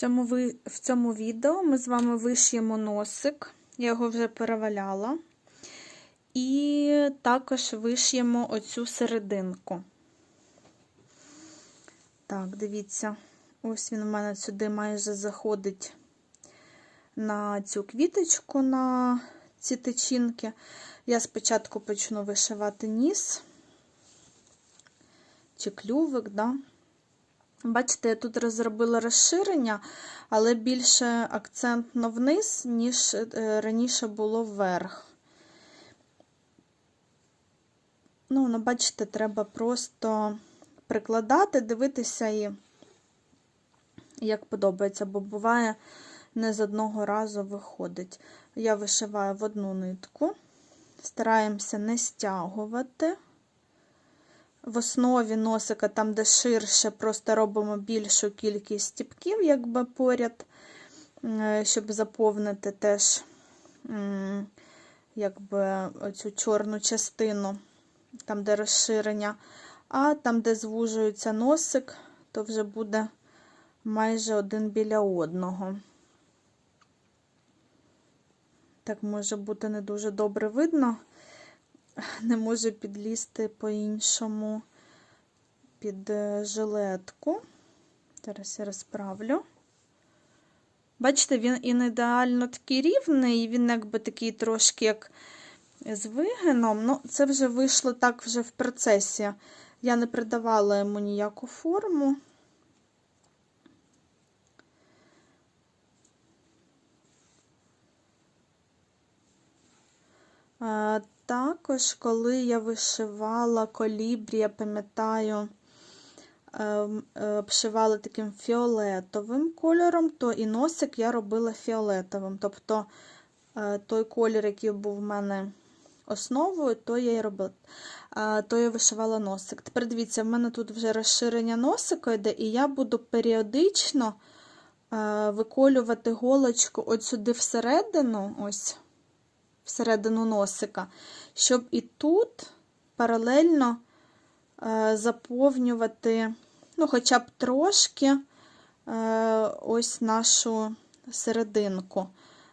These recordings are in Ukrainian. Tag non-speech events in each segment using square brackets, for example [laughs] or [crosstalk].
цьому, ви- в цьому відео ми з вами вишиємо носик, я його вже переваляла. І також вишиємо оцю серединку. Так, дивіться, ось він у мене сюди майже заходить на цю квіточку, на ці тичинки. Я спочатку почну вишивати ніс чи клювик, да? Бачите, я тут розробила розширення, але більше акцентно вниз, ніж е, раніше було вверх. Ну, ну, бачите, треба просто прикладати, дивитися і як подобається, бо буває, не з одного разу виходить. Я вишиваю в одну нитку, стараємося не стягувати. В основі носика, там, де ширше, просто робимо більшу кількість стіпків, якби поряд, щоб заповнити теж якби оцю чорну частину, там, де розширення. А там, де звужується носик, то вже буде майже один біля одного. Так може бути не дуже добре видно [laughs] не може підлізти по-іншому під е, жилетку. Зараз я розправлю. Бачите, він і не ідеально такий рівний, він якби такий трошки як з вигином. Ну, це вже вийшло так вже в процесі. Я не придавала йому ніяку форму. Також, коли я вишивала колібрі, я пам'ятаю, ем, е, обшивала таким фіолетовим кольором, то і носик я робила фіолетовим. Тобто е, той колір, який був в мене основою, то я і робила, е, то я вишивала носик. Тепер дивіться, в мене тут вже розширення носика йде, і я буду періодично виколювати голочку от сюди всередину, ось всередину носика, щоб і тут паралельно е, заповнювати, ну, хоча б трошки е, ось нашу серединку.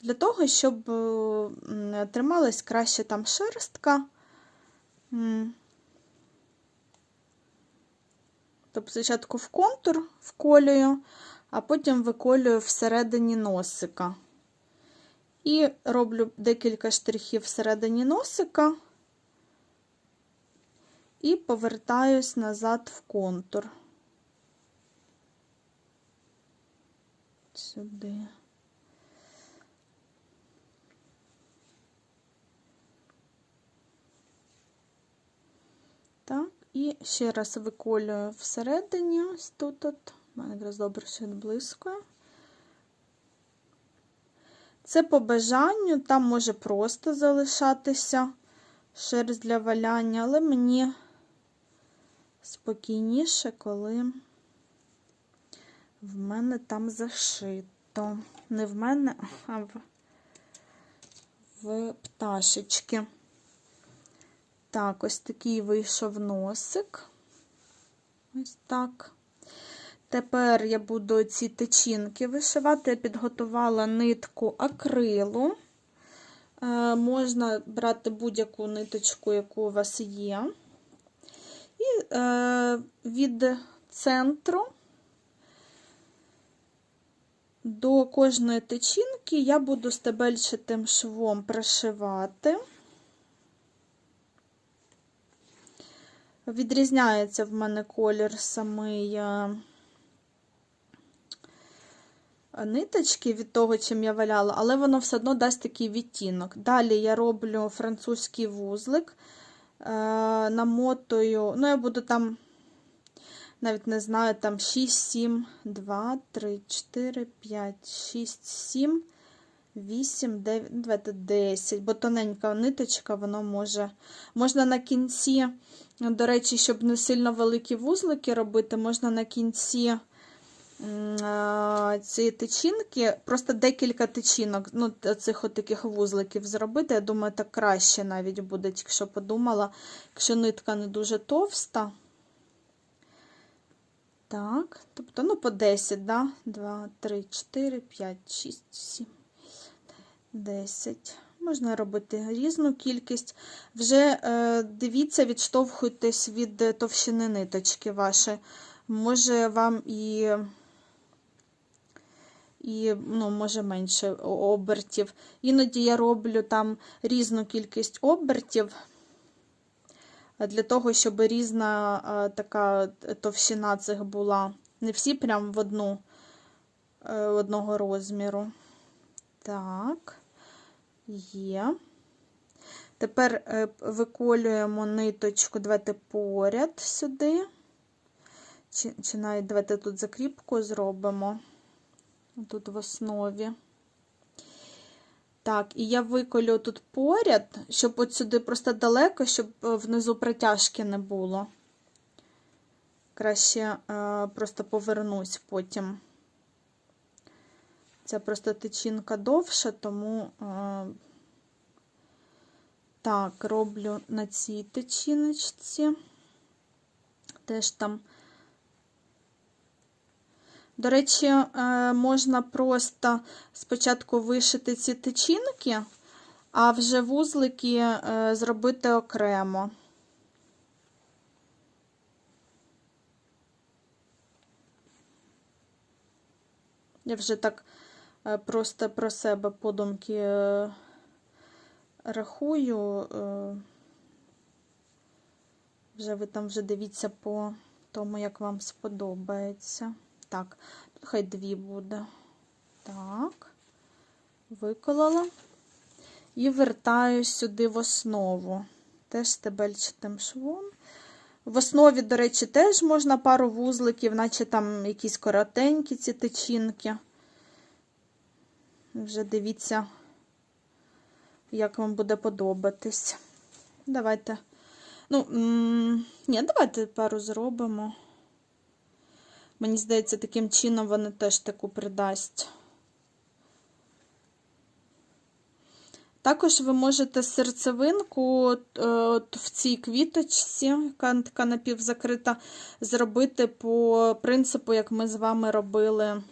Для того, щоб е, трималась краще там шерстка. Тобто спочатку в контур вколюю, а потім виколюю всередині носика. І роблю декілька штрихів всередині носика і повертаюсь назад в контур. Сюди. Так, і ще раз виколюю всередині, ось тут, от, у мене якраз добре ще відблискує. Це по бажанню, там може просто залишатися шерсть для валяння, але мені спокійніше, коли в мене там зашито. Не в мене, а в, в пташечки. Так, ось такий вийшов носик. Ось так. Тепер я буду ці течінки вишивати. Я підготувала нитку акрилу. Е, можна брати будь-яку ниточку, яку у вас є. І е, від центру до кожної течінки я буду стебельчатим швом пришивати. Відрізняється в мене колір самий. Ниточки від того, чим я валяла, але воно все одно дасть такий відтінок. Далі я роблю французький вузлик, е, намотую, ну, я буду там, навіть не знаю, там 6, 7, 2, 3, 4, 5, 6, 7, 8, 9, 9, 10, бо тоненька ниточка, воно може. Можна на кінці, до речі, щоб не сильно великі вузлики робити, можна на кінці ці тичинки, просто декілька тичинок, ну, цих от таких вузликів зробити. Я думаю, так краще навіть буде, якщо подумала, якщо нитка не дуже товста. Так, тобто, ну, по 10, да? 2, 3, 4, 5, 6, 7, 10. Можна робити різну кількість. Вже е, дивіться, відштовхуйтесь від товщини ниточки вашої. Може вам і, і ну, може менше обертів. Іноді я роблю там різну кількість обертів для того, щоб різна е, така товщина цих була. Не всі прям в одну е, одного розміру. Так, є. Тепер е, виколюємо ниточку, давайте поряд сюди. Чи, чи навіть давайте тут закріпку зробимо. Тут в основі. Так, і я виколю тут поряд, щоб от сюди просто далеко, щоб е, внизу протяжки не було. Краще е, просто повернусь потім. Ця просто тичинка довша, тому е, так, роблю на цій тичиночці. Теж там. До речі, е, можна просто спочатку вишити ці тичинки, а вже вузлики е, зробити окремо. Я вже так е, просто про себе подумки рахую. Вже ви там вже дивіться по тому, як вам сподобається. Так, тут хай дві буде. Так, виколола. І вертаю сюди в основу. Теж стебельчатим швом. В основі, до речі, теж можна пару вузликів, наче там якісь коротенькі ці тичинки. Вже дивіться, як вам буде подобатись. Давайте. Ну, ні, давайте пару зробимо. Мені здається, таким чином вони теж таку придасть. Також ви можете серцевинку е, от в цій квіточці, яка така напівзакрита, зробити по принципу, як ми з вами робили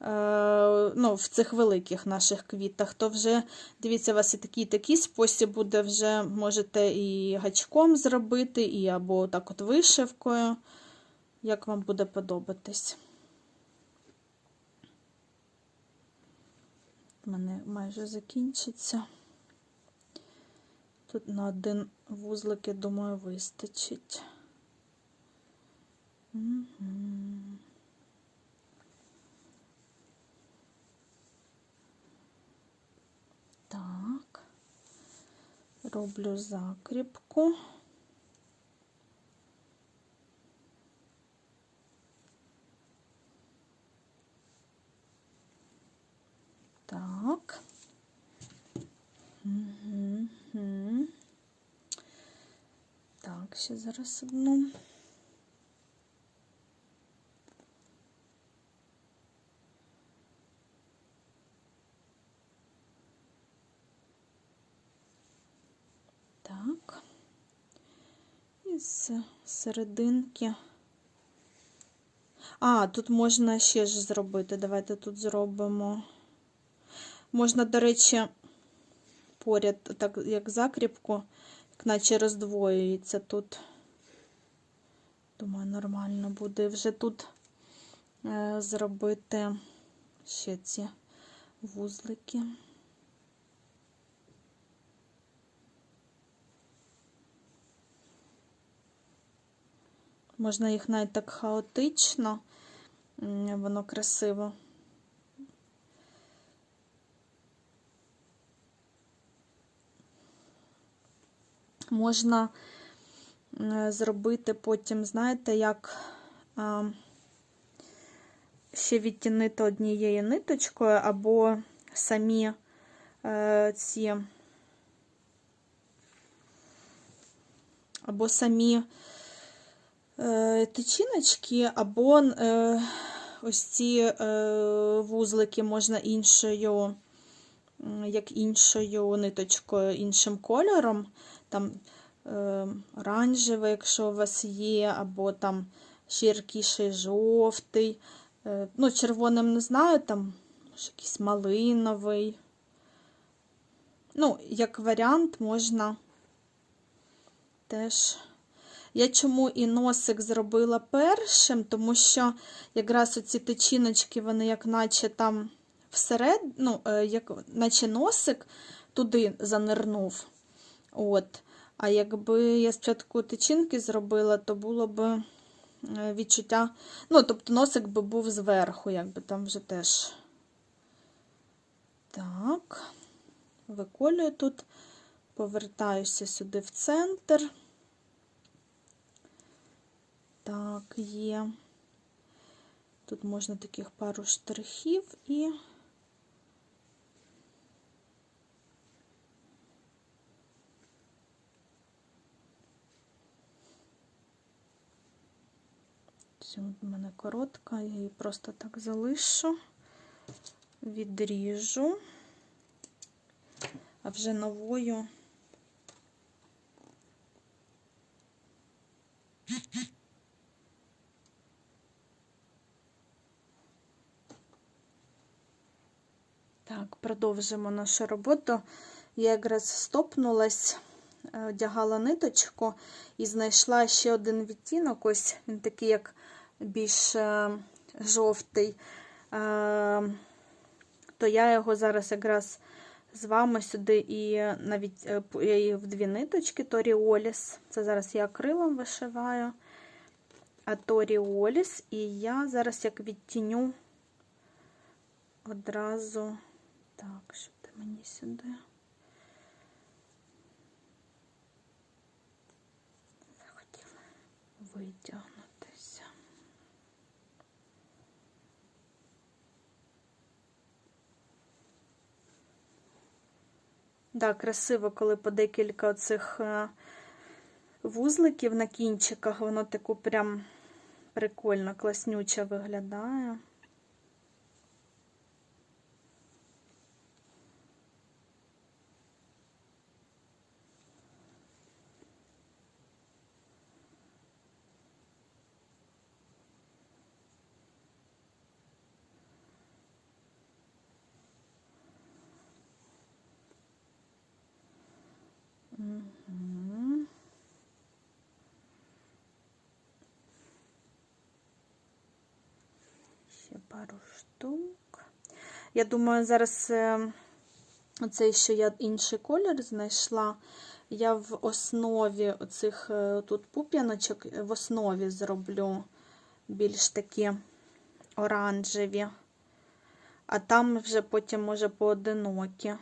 е, ну, в цих великих наших квітах. То вже, дивіться, у вас і такий такий спосіб буде, вже можете і гачком зробити, і або так от вишивкою, як вам буде подобатись. У мене майже закінчиться. Тут на один вузлик, я думаю, вистачить. Так, роблю закріпку. Так. Угу. Так, ще зараз одну. Так. І з серединки. А, тут можна ще ж зробити. Давайте тут зробимо. Можна, до речі, поряд, так як закріпку, наче роздвоюється тут. Думаю, нормально буде вже тут е, зробити ще ці вузлики. Можна їх навіть так хаотично, воно красиво. Можна зробити потім, знаєте, як ще відтінити однією ниточкою, або самі е, ці, або самі е, тичиночки, або е, ось ці вузлики можна іншою, як іншою ниточкою, іншим кольором. Там е, оранжевий, якщо у вас є, або там ще яркіший жовтий. Е, ну, червоним не знаю, там якийсь малиновий. Ну, як варіант, можна теж. Я чому і носик зробила першим, тому що якраз оці течіночки, вони як наче там всеред, ну, е, як наче носик туди занирнув. От. А якби я спочатку течінки зробила, то було б е, відчуття. Ну, тобто носик би був зверху, якби там вже теж. Так, виколюю тут, повертаюся сюди в центр. Так, є. Тут можна таких пару штрихів і. Ця в мене коротка, я її просто так залишу, відріжу, а вже новою. Так, продовжимо нашу роботу. Я якраз стопнулась, е, одягала ниточку і знайшла ще один відтінок. Ось він такий, як більш е, жовтий. Е, То я його зараз якраз з вами сюди і навіть я її в дві ниточки Торіоліс. Це зараз я акрилом вишиваю. А Торіоліс, і я зараз як відтіню одразу. Так, що ти мені сюди? Захотіла Так, красиво, коли по декілька оцих е, вузликів на кінчиках, воно таку прям прикольно, класнюче виглядає. Ще пару штук. Я думаю, зараз е, оцей, що я інший колір знайшла. Я в основі оцих е, тут пуп'яночок в основі зроблю більш такі оранжеві, а там вже потім, може, поодинокі.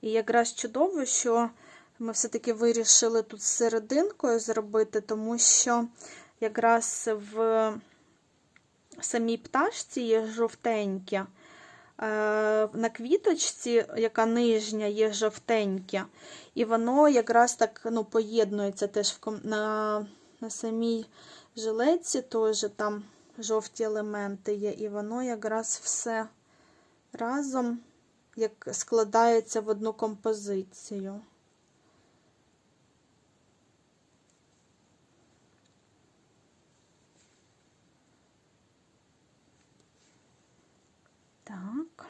І якраз чудово, що ми все-таки вирішили тут серединкою зробити, тому що якраз в самій пташці є жовтеньке. На квіточці, яка нижня, є жовтеньке, і воно якраз так ну, поєднується теж на на самій жилетці, теж там жовті елементи є, і воно якраз все разом як складається в одну композицію. Так.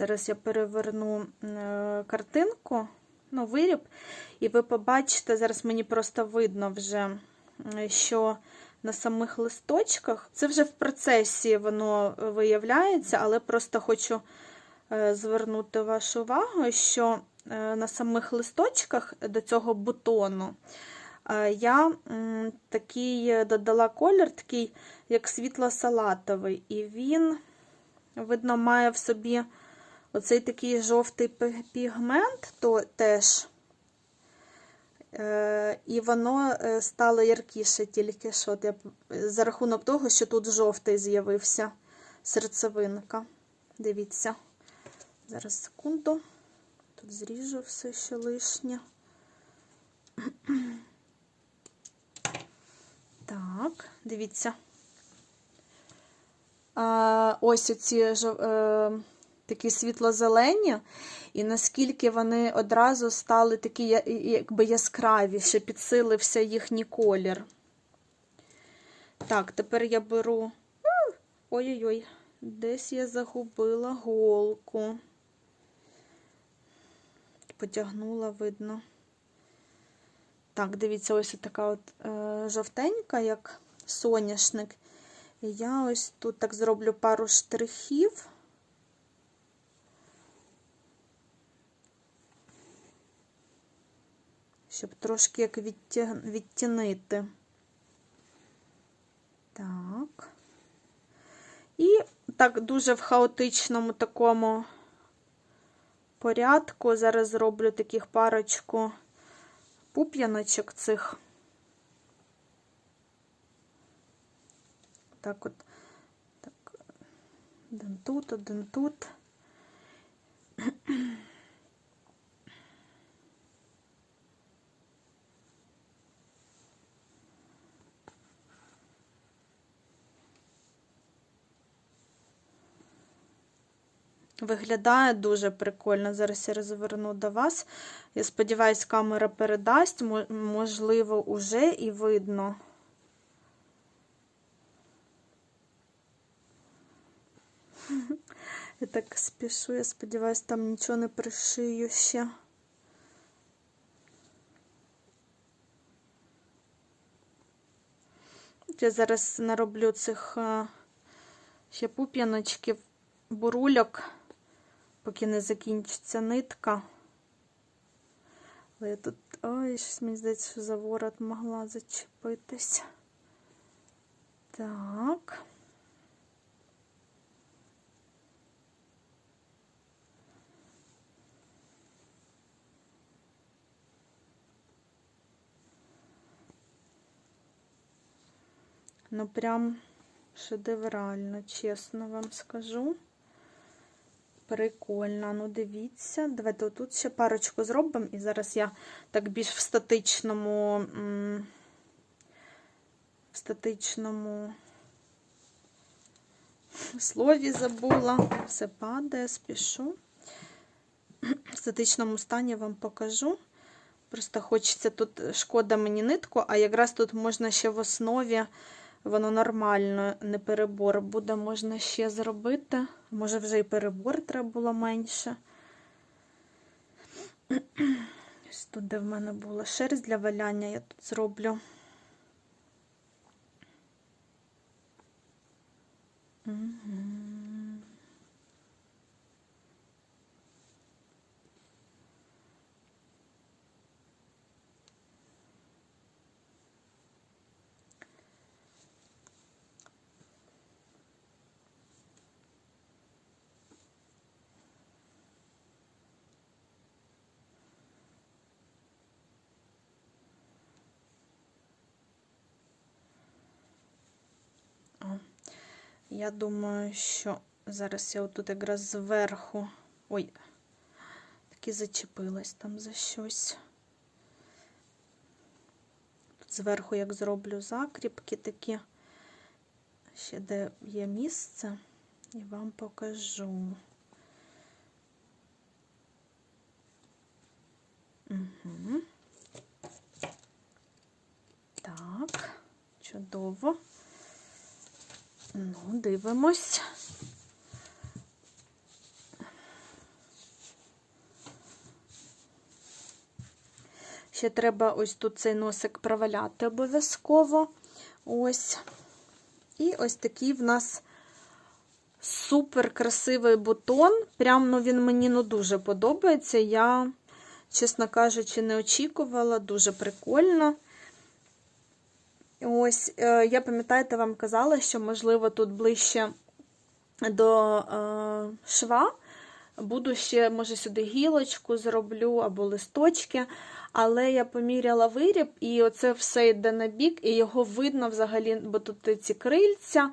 Зараз я переверну е, картинку, ну, виріб, і ви побачите, зараз мені просто видно вже, що на самих листочках, це вже в процесі воно виявляється, але просто хочу е, звернути вашу увагу, що е, на самих листочках до цього бутону Я такий додала колір, такий як світло-салатовий, і він, видно, має в собі оцей такий жовтий пігмент, то теж. Е, І воно е, стало яркіше тільки що. За рахунок того, що тут жовтий з'явився серцевинка. Дивіться. Зараз секунду. Тут зріжу все що лишнє. [clears throat] Так, дивіться. Ось оці е, такі світло-зелені, і наскільки вони одразу стали такі якби яскравіші, підсилився їхній колір. Так, тепер я беру. Ой-ой-ой, десь я загубила голку. Потягнула, видно. Так, дивіться, ось така от е, жовтенька, як соняшник. І я ось тут так зроблю пару штрихів. Щоб трошки як відтінити. Так. І так дуже в хаотичному такому порядку. Зараз зроблю таких парочку пуп'яночок цих. Так от, так, один тут, один тут. Виглядає дуже прикольно. Зараз я розверну до вас. Я сподіваюся, камера передасть, можливо, уже і видно. Я так спішу, я сподіваюся, там нічого не пришию ще. Я зараз нароблю цих е, ще пуп'яночків, бурульок, поки не закінчиться нитка. Але я тут, ой, щось мені здається, що за ворот могла зачепитись. Так. Ну, прям шедеврально, чесно вам скажу. Прикольно, ну дивіться. Давайте тут ще парочку зробимо, і зараз я так більш в статичному, в статичному слові забула. Все падає, спішу. В статичному стані вам покажу. Просто хочеться тут шкода мені нитку, а якраз тут можна ще в основі, воно нормально, не перебор буде, можна ще зробити. Може, вже і перебор треба було менше. Ось тут, де в мене була шерсть для валяння, я тут зроблю. Мгм. Я думаю, що зараз я отут якраз зверху. Ой, таки зачепилась там за щось. Тут зверху як зроблю закріпки такі, ще де є місце, і вам покажу. Угу. Так, чудово. Ну, дивимось. Ще треба ось тут цей носик проваляти обов'язково. Ось. І ось такий в нас супер красивий бутон. Прям ну, він мені ну, дуже подобається. Я, чесно кажучи, не очікувала, дуже прикольно. Ось, е, я пам'ятаєте, вам казала, що, можливо, тут ближче до е, шва. Буду ще, може, сюди гілочку зроблю або листочки. Але я поміряла виріб, і оце все йде на бік, і його видно взагалі, бо тут ці крильця.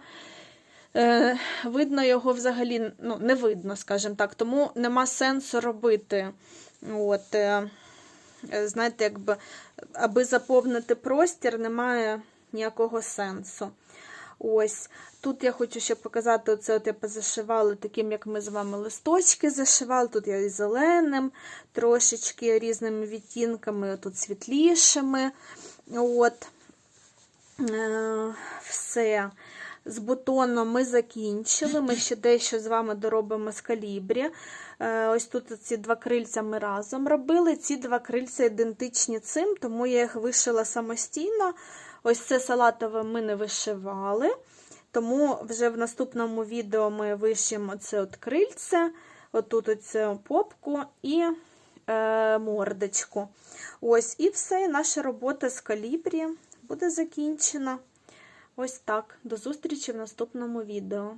Е, видно його взагалі ну, не видно, скажімо так, тому нема сенсу робити. От, е, знаєте, якби, аби заповнити простір, немає ніякого сенсу. Ось. Тут я хочу ще показати, оце от я позашивала таким, як ми з вами листочки зашивали. Тут я і зеленим, трошечки різними відтінками, тут світлішими. От. Е, все. З бутоном ми закінчили. Ми ще дещо з вами доробимо з калібрі. Е, Ось тут ці два крильця ми разом робили. Ці два крильця ідентичні цим, тому я їх вишила самостійно. Ось це салатове ми не вишивали. Тому вже в наступному відео ми вишимо це от крильце, отут оцю попку і е, мордочку. Ось, і все, наша робота з калібрі буде закінчена. Ось так. До зустрічі в наступному відео.